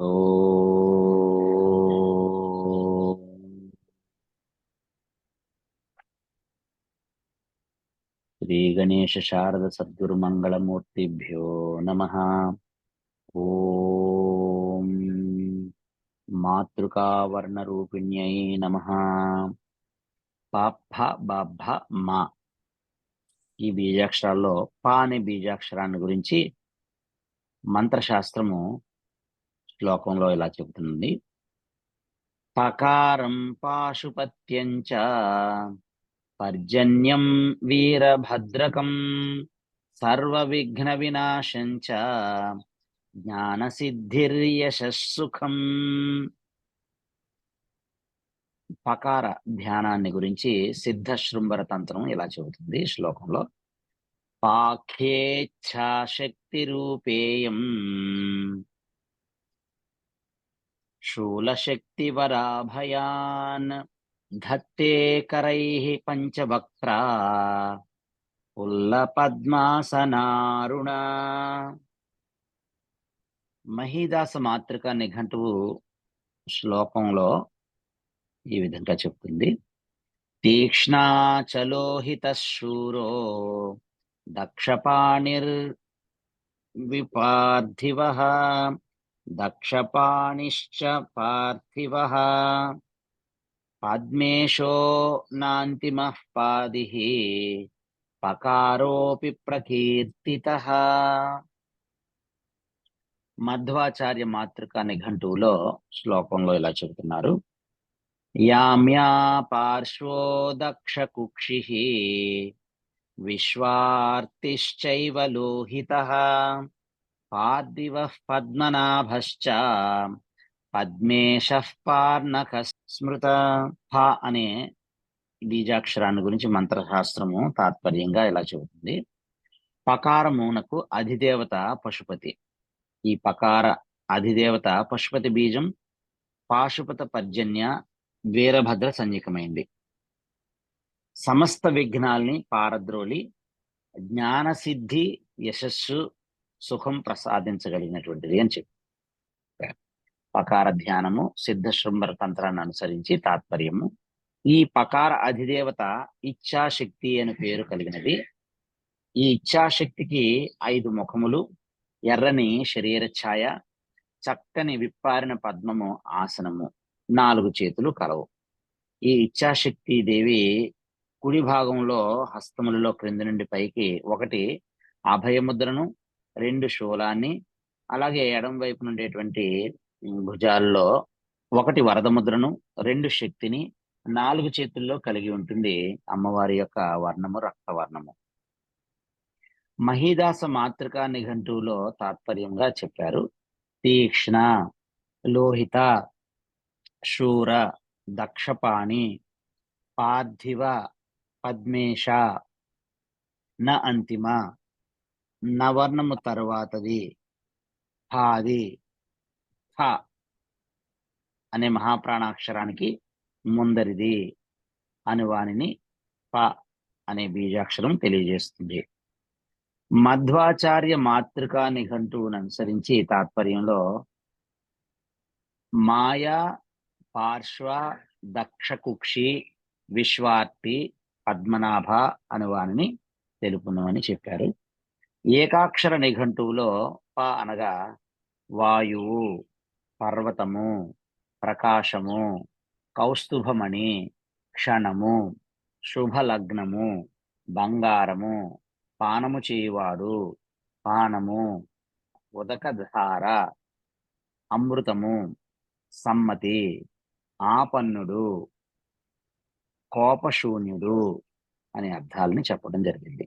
ఓ శ్రీ గణేశ శారద సద్గురుమంగళమూర్తిభ్యో నమ ఓం మాతృకావర్ణరూపిణ్యై నమ పాప బాభ మా ఈ బీజాక్షరాల్లో పా అనే బీజాక్షరాన్ని గురించి మంత్రశాస్త్రము శ్లోకంలో ఇలా చెబుతుంది పకారం పాశుపత్యం పర్జన్యం వీరభద్రకం సర్వ విఘ్న వినాశం చ జ్ఞాన సిద్ధిర్యశస్సుఖం పకార ధ్యానాన్ని గురించి సిద్ధ శృంభర తంత్రం ఇలా చెబుతుంది శ్లోకంలో. పాఖ్యేచ్ఛాశక్తి రూపేయం శూలశక్తివరాభయాన్ धत्ते करैः पञ्चवक्त्रा పుల్లపద్మాసనారుణ మహీదాస మాతృక నిఘంటువు శ్లోకంలో ఈ విధంగా చెప్తుంది తీక్ష్ణాచలోహిత శూరో దక్షపాణిర్ విపార్థివ దక్షపాణిశ్చ పార్థివ పద్మేశో नान्तिमः पादिः పకారోపి ప్రకీర్తిత మధ్వాచార్య మాతృక నిఘంటువులో శ్లోకంలో ఇలా చెబుతున్నారు. యామ్యా పార్శ్వో దక్ష కుక్షి విశ్వార్తిశ్చైవ లోహిత। పార్థివ పద్మనాభశ్చ పద్మేశ పార్ణక స్మృత హ అనే బీజాక్షరాన్ని గురించి మంత్రశాస్త్రము తాత్పర్యంగా ఇలా చెబుతుంది. పకారమునకు అధిదేవత పశుపతి. ఈ పకార అధిదేవత పశుపతి బీజం పాశుపత పర్జన్య వీరభద్ర సంజ్ఞకమైంది సమస్త విఘ్నాల్ని పారద్రోలి జ్ఞానసిద్ధి యశస్సు సుఖం ప్రసాదించగలిగినటువంటిది అని చెప్పి. పకార ధ్యానము సిద్ధ శృంభర తంత్రాన్ని అనుసరించి తాత్పర్యము. ఈ పకార అధిదేవత ఇచ్ఛాశక్తి అని పేరు కలిగినది. ఈ ఇచ్ఛాశక్తికి ఐదు ముఖములు ఎర్రని శరీర ఛాయ చక్కని విప్పారిన పద్మము ఆసనము నాలుగు చేతులు కలవు. ఈ ఇచ్ఛాశక్తి దేవి కుడి భాగంలో హస్తములలో క్రింది నుండి పైకి ఒకటి అభయముద్రను రెండు శూలాన్ని అలాగే ఎడం వైపున నుండేటువంటి భుజాల్లో ఒకటి వరద ముద్రను రెండు శక్తిని నాలుగు చేతుల్లో కలిగి ఉంటుంది అమ్మవారి యొక్క వర్ణము రక్తవర్ణము. మహీదాస మాతృకా నిఘంటువులో తాత్పర్యంగా చెప్పారు. తీక్ష్ణ లోహిత శూర దక్షపాణి పార్థివ పద్మేష న అంతిమ. నవర్ణము తరువాతది. ఫాది ఫ అనే మహాప్రాణాక్షరానికి ముందరిది అని వాణిని ప అనే బీజాక్షరం తెలియజేస్తుంది. మధ్వాచార్య మాతృకా నిఘంటువును అనుసరించి తాత్పర్యంలో మాయా పార్శ్వ దక్ష కుక్షి విశ్వార్తి పద్మనాభ అను తెలుపును అని చెప్పారు. ఏకాక్షర నిఘంటువులో ప అనగా వాయువు పర్వతము ప్రకాశము కౌస్తుభమణి క్షణము శుభలగ్నము బంగారము పానము చేయువాడు పానము ఉదకధార అమృతము సమ్మతి ఆపన్నుడు కోపశూన్యుడు అనే అర్థాలని చెప్పడం జరిగింది.